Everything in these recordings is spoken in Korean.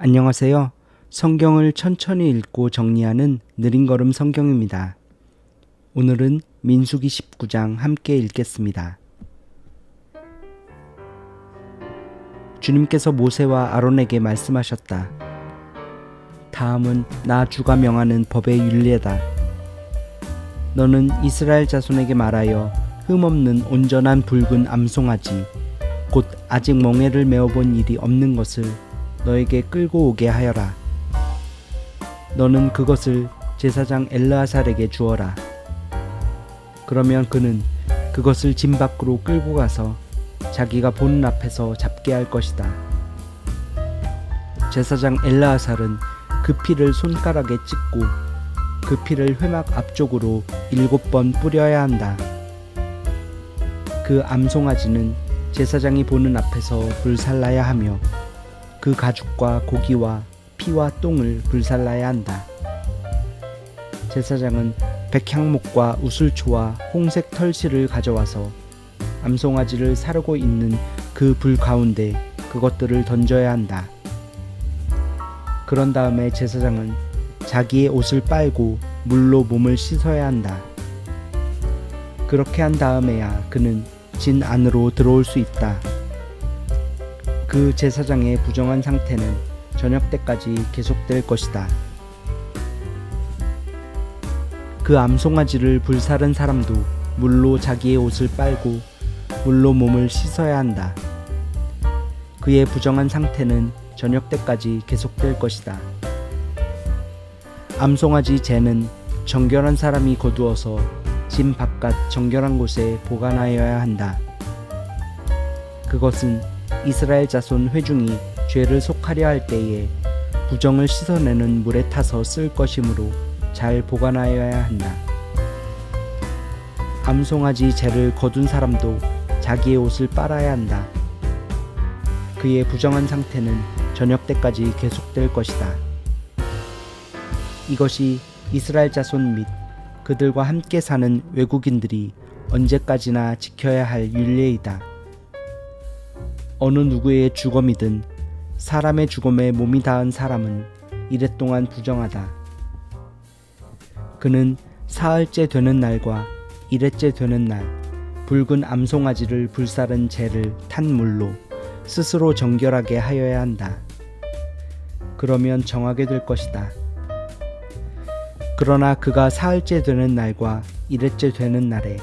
안녕하세요. 성경을 천천히 읽고 정리하는 느린 걸음 성경입니다. 오늘은 민수기 19장 함께 읽겠습니다. 주님께서 모세와 아론에게 말씀하셨다. 다음은 나 주가 명하는 법의 윤례다. 너는 이스라엘 자손에게 말하여 흠없는 온전한 붉은 암송아지 곧 아직 멍에를 메어본 일이 없는 것을 너에게 끌고 오게 하여라. 너는 그것을 제사장 엘르아살에게 주어라. 그러면 그는 그것을 짐 밖으로 끌고 가서 자기가 보는 앞에서 잡게 할 것이다. 제사장 엘르아살은 그 피를 손가락에 찍고 그 피를 회막 앞쪽으로 일곱 번 뿌려야 한다. 그 암송아지는 제사장이 보는 앞에서 불살라야 하며 그 가죽과 고기와 피와 똥을 불살라야 한다. 제사장은 백향목과 우슬초와 홍색 털실을 가져와서 암송아지를 사르고 있는 그 불 가운데 그것들을 던져야 한다. 그런 다음에 제사장은 자기의 옷을 빨고 물로 몸을 씻어야 한다. 그렇게 한 다음에야 그는 진 안으로 들어올 수 있다. 그 제사장의 부정한 상태는 저녁 때까지 계속될 것이다. 그 암송아지를 불사른 사람도 물로 자기의 옷을 빨고 물로 몸을 씻어야 한다. 그의 부정한 상태는 저녁 때까지 계속될 것이다. 암송아지 재는 정결한 사람이 거두어서 진 바깥 정결한 곳에 보관하여야 한다. 그것은 이스라엘 자손 회중이 죄를 속하려 할 때에 부정을 씻어내는 물에 타서 쓸 것이므로 잘 보관하여야 한다. 암송아지 재를 거둔 사람도 자기의 옷을 빨아야 한다. 그의 부정한 상태는 저녁 때까지 계속될 것이다. 이것이 이스라엘 자손 및 그들과 함께 사는 외국인들이 언제까지나 지켜야 할 윤례이다. 어느 누구의 주검이든 사람의 주검에 몸이 닿은 사람은 이랫동안 부정하다. 그는 사흘째 되는 날과 일회째 되는 날 붉은 암송아지를 불사른 재를 탄 물로 스스로 정결하게 하여야 한다. 그러면 정하게 될 것이다. 그러나 그가 사흘째 되는 날과 일회째 되는 날에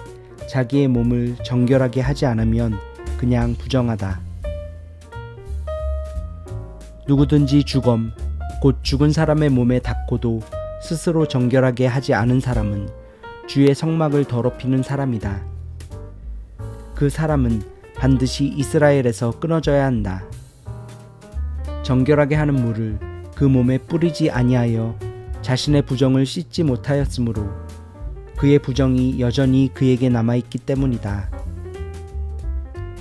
자기의 몸을 정결하게 하지 않으면 그냥 부정하다. 누구든지 주검, 곧 죽은 사람의 몸에 닿고도 스스로 정결하게 하지 않은 사람은 주의 성막을 더럽히는 사람이다. 그 사람은 반드시 이스라엘에서 끊어져야 한다. 정결하게 하는 물을 그 몸에 뿌리지 아니하여 자신의 부정을 씻지 못하였으므로 그의 부정이 여전히 그에게 남아있기 때문이다.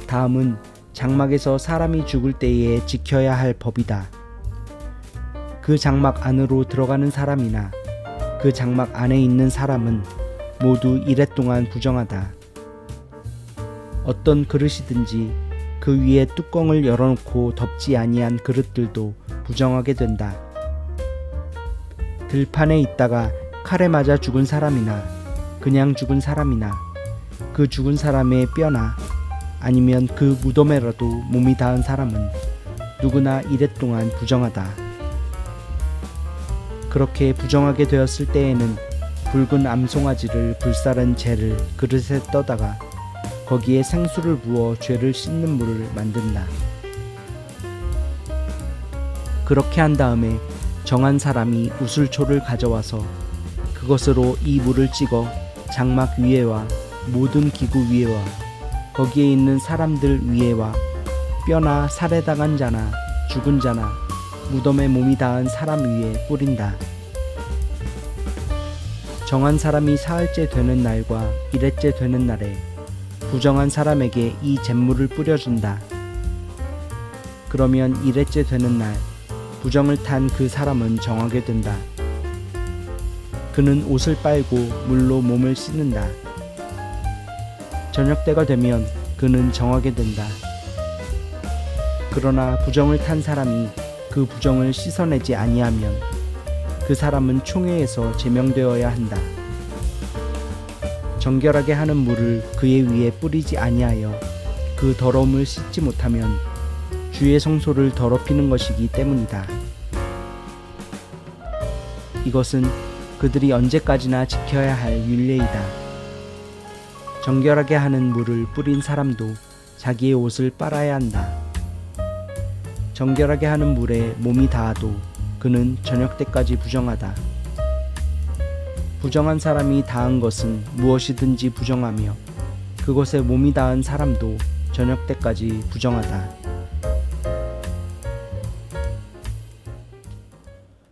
다음은 장막에서 사람이 죽을 때에 지켜야 할 법이다. 그 장막 안으로 들어가는 사람이나 그 장막 안에 있는 사람은 모두 이랫동안 부정하다. 어떤 그릇이든지 그 위에 뚜껑을 열어놓고 덮지 아니한 그릇들도 부정하게 된다. 들판에 있다가 칼에 맞아 죽은 사람이나 그냥 죽은 사람이나 그 죽은 사람의 뼈나 아니면 그 무덤에라도 몸이 닿은 사람은 누구나 이랫동안 부정하다. 그렇게 부정하게 되었을 때에는 붉은 암송아지를 불사른 재를 그릇에 떠다가 거기에 생수를 부어 죄를 씻는 물을 만든다. 그렇게 한 다음에 정한 사람이 우슬초를 가져와서 그것으로 이 물을 찍어 장막 위에와 모든 기구 위에와 거기에 있는 사람들 위에와 뼈나 살해 당한 자나 죽은 자나 무덤에 몸이 닿은 사람 위에 뿌린다. 정한 사람이 사흘째 되는 날과 일회째 되는 날에 부정한 사람에게 이 잿물을 뿌려준다. 그러면 일회째 되는 날 부정을 탄 그 사람은 정하게 된다. 그는 옷을 빨고 물로 몸을 씻는다. 저녁 때가 되면 그는 정하게 된다. 그러나 부정을 탄 사람이 그 부정을 씻어내지 아니하면 그 사람은 총회에서 제명되어야 한다. 정결하게 하는 물을 그의 위에 뿌리지 아니하여 그 더러움을 씻지 못하면 주의 성소를 더럽히는 것이기 때문이다. 이것은 그들이 언제까지나 지켜야 할 율례이다. 정결하게 하는 물을 뿌린 사람도 자기의 옷을 빨아야 한다. 정결하게 하는 물에 몸이 닿아도 그는 저녁 때까지 부정하다. 부정한 사람이 닿은 것은 무엇이든지 부정하며 그것에 몸이 닿은 사람도 저녁 때까지 부정하다.